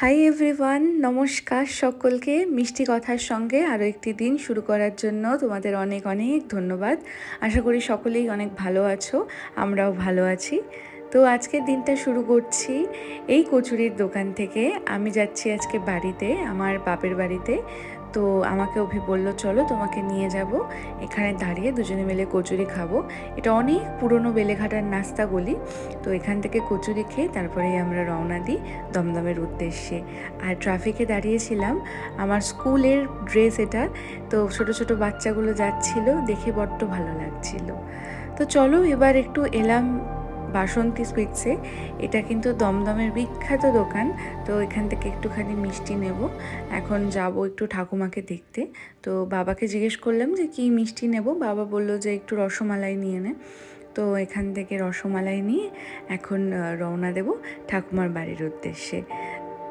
Hi everyone নমস্কার সকলকে। মিষ্টি কথার সঙ্গে আরও একটি দিন শুরু করার জন্য তোমাদের অনেক অনেক ধন্যবাদ। আশা করি সকলেই অনেক ভালো আছো, আমরাও ভালো আছি। তো আজকের দিনটা শুরু করছি এই কচুরির দোকান থেকে। আমি যাচ্ছি আজকে বাড়িতে, আমার বাপের বাড়িতে। তো আমাকে অভি বলল, চলো তোমাকে নিয়ে যাব। এখানে দাঁড়িয়ে দুজনে মিলে কচুরি খাব। এটা অনেক পুরনো বেলেঘাটার নাস্তা গলি তো এখান থেকে কচুরি খেয়ে তারপরেই আমরা রওনা দিই দমদমের উদ্দেশ্যে। আর ট্রাফিকে দাঁড়িয়েছিলাম। আমার স্কুলের ড্রেস এটা। তো ছোট ছোট বাচ্চাগুলো যাচ্ছিল, দেখে বড্ড ভালো লাগছিল। তো চলো এবার একটু এলাম বাসন্তী সুইটসে। এটা কিন্তু দমদমের বিখ্যাত দোকান, তো এখান থেকে একটুখানি মিষ্টি নেব। এখন যাব একটু ঠাকুমাকে দেখতে। তো বাবাকে জিজ্ঞেস করলাম যে, কি মিষ্টি নেব? বাবা বলল যে, একটু রসমালাই নিয়ে নে। তো এখান থেকে রসমালাই নিয়ে এখন রওনা দেব ঠাকুমার বাড়ির উদ্দেশ্যে।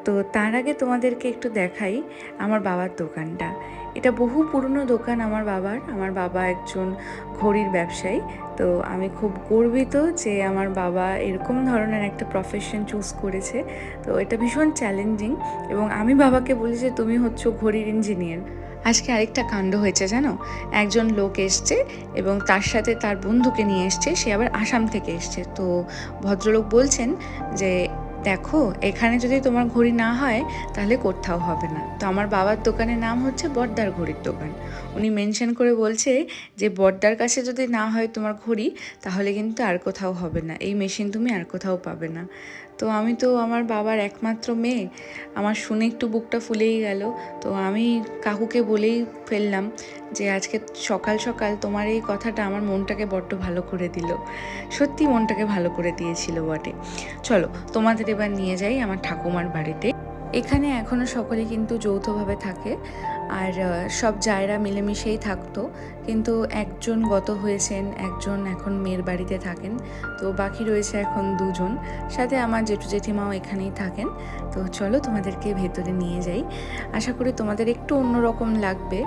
তো তার আগে তোমাদেরকে একটু দেখাই আমার বাবার দোকানটা। এটা বহু পুরনো দোকান আমার বাবার। আমার বাবা একজন ঘড়ির ব্যবসায়ী। তো আমি খুব গর্বিত যে আমার বাবা এরকম ধরনের একটা প্রফেশন চুজ করেছে। তো এটা ভীষণ চ্যালেঞ্জিং এবং আমি বাবাকে বলি যে তুমি হচ্ছ ঘড়ির ইঞ্জিনিয়ার আজকে আরেকটা কাণ্ড হয়েছে জানো? একজন লোক এসছে এবং তার সাথে তার বন্ধুকে নিয়ে এসছে। সে আবার আসাম থেকে এসছে। তো ভদ্রলোক বলছেন যে দেখো, এখানে যদি তোমার ঘড়ি না হয়, তাহলে কোথাও হবে না। তো আমার বাবার দোকানের নাম হচ্ছে বর্দার ঘড়ির দোকান। উনি মেনশন করে বলছে যে, বর্দার কাছে যদি না হয় তোমার ঘড়ি, তাহলে কিন্তু আর কোথাও হবে না। এই মেশিন তুমি আর কোথাও পাবে না। তো আমি তো আমার বাবার একমাত্র মেয়ে। আমার শুনে একটু বুকটা ফুলেই গেল। তো আমি কাকুকে বলেই ফেললাম যে আজকে সকাল সকাল তোমার এই কথাটা আমার মনটাকে বড্ড ভালো করে দিল। সত্যি মনটাকে ভালো করে দিয়েছিল বটে। চলো, তোমাদের এবার নিয়ে যাই আমার ঠাকুমার বাড়িতে। এখানে এখনও সকলে কিন্তু যৌথভাবে থাকে। আর সব জায়রা মিলেমিশেই থাকতো। কিন্তু একজন গত হয়েছেন, একজন এখন মেয়ের বাড়িতে থাকেন। তো বাকি রয়েছে এখন দুজন। সাথে আমার জেঠু জেঠিমাও এখানেই থাকেন। তো চলো তোমাদেরকে ভেতরে নিয়ে যাই। আশা করি তোমাদের একটু অন্যরকম লাগবে।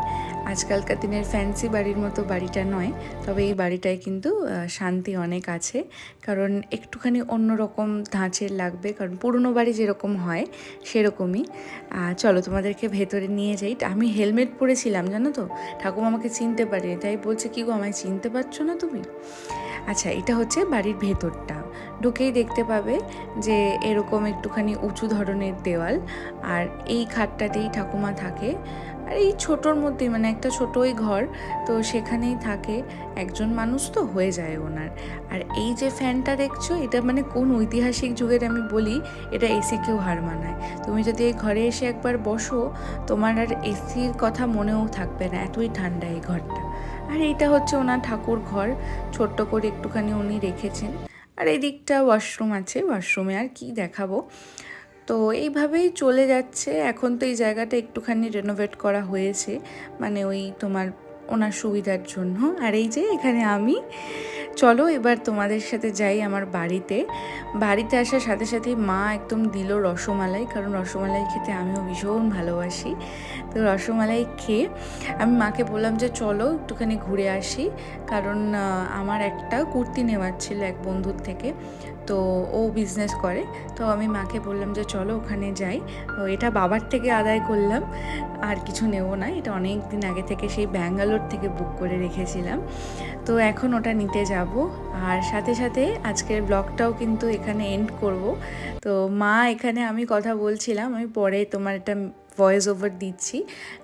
আজকালকার দিনের ফ্যান্সি বাড়ির মতো বাড়িটা নয়, তবে এই বাড়িটায় কিন্তু শান্তি অনেক আছে। কারণ একটুখানি অন্যরকম ধাঁচের লাগবে, কারণ পুরনো বাড়ি যেরকম হয়, সেরকমই। চলো তোমাদেরকে ভেতরে নিয়ে যাই। আমি হেলমেট পরেছিলাম, জানো তো? ঠাকুমা আমাকে চিনতে পারিনি, তাই বলছে, কি গো, আমায় চিনতে পারছ না তুমি? আচ্ছা এটা হচ্ছে বাড়ির ভেতরটা। ঢুকেই দেখতে পাবে যে এরকম একটুখানি উঁচু ধরনের দেওয়াল, আর এই খাটটাতেই ঠাকুমা থাকে। আর এই ছোটোর মধ্যেই মানে একটা ছোটোই ঘর, তো সেখানেই থাকে। একজন মানুষ তো হয়ে যায় ওনার। আর এই যে ফ্যানটা দেখছ, এটা মানে কোন ঐতিহাসিক যুগের আমি বলি, এটা এসিকেও হার মানায়। তুমি যদি এই ঘরে এসে একবার বসো, তোমার আর এসির কথা মনেও থাকবে না, এতই ঠান্ডা এই ঘরটা। আর এইটা হচ্ছে ওনার ঠাকুর ঘর, ছোট্ট করে একটুখানি উনি রেখেছেন। আর এই দিকটা ওয়াশরুম আছে ওয়াশরুমে আর কি দেখাবো। তো এইভাবেই চলে যাচ্ছে। এখন তো এই জায়গাটা একটুখানি রেনোভেট করা হয়েছে মানে ওই তোমার ওনার সুবিধার জন্য। আর এই যে এখানে আমি চলো এবার তোমাদের সাথে যাই আমার বাড়িতে। বাড়িতে আসার সাথে সাথে মা একদম দিল রসমালাই, কারণ রসমালাই খেতে আমিও ভীষণ ভালোবাসি। তো রসমালাই খেয়ে আমি মাকে বললাম যে, চলো একটুখানি ঘুরে আসি। কারণ আমার একটা কুর্তি নেওয়ার ছিল এক বন্ধুর থেকে, তো ও বিজনেস করে। তো আমি মাকে বললাম যে, চলো ওখানে যাই। তো এটা বাবার থেকে আদায় করলাম, আর কিছু নেব না। এটা অনেক দিন আগে থেকে সেই ব্যাঙ্গালোর থেকে বুক করে রেখেছিলাম। তো এখন ওটা নিতে যাব আর সাথে সাথে আজকের ব্লগটাও কিন্তু এখানে এন্ড করব। তো মা, এখানে আমি কথা বলছিলাম, আমি পরে তোমার একটা ভয়েস ওভার দিচ্ছি।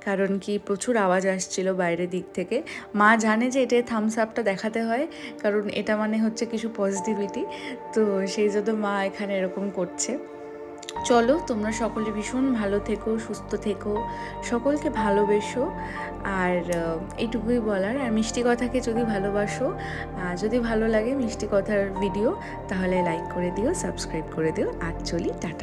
কারণ কি, প্রচুর আওয়াজ আসছিল বাইরের দিক থেকে। মা জানে যে এটা থামস আপটা দেখাতে হয়, কারণ এটা মানে হচ্ছে কিছু পজিটিভিটি তো সেই জন্য মা এখানে এরকম করছে। চলো, তোমরা সকলে ভীষণ ভালো থেকো, সুস্থ থেকো, সকলকে ভালোবেসো। আর এইটুকুই বলার। আর মিষ্টি কথাকে যদি ভালোবাসো যদি ভালো লাগে মিষ্টি কথার ভিডিও, তাহলে লাইক করে দিও, সাবস্ক্রাইব করে দিও। আর চলি, টাটা।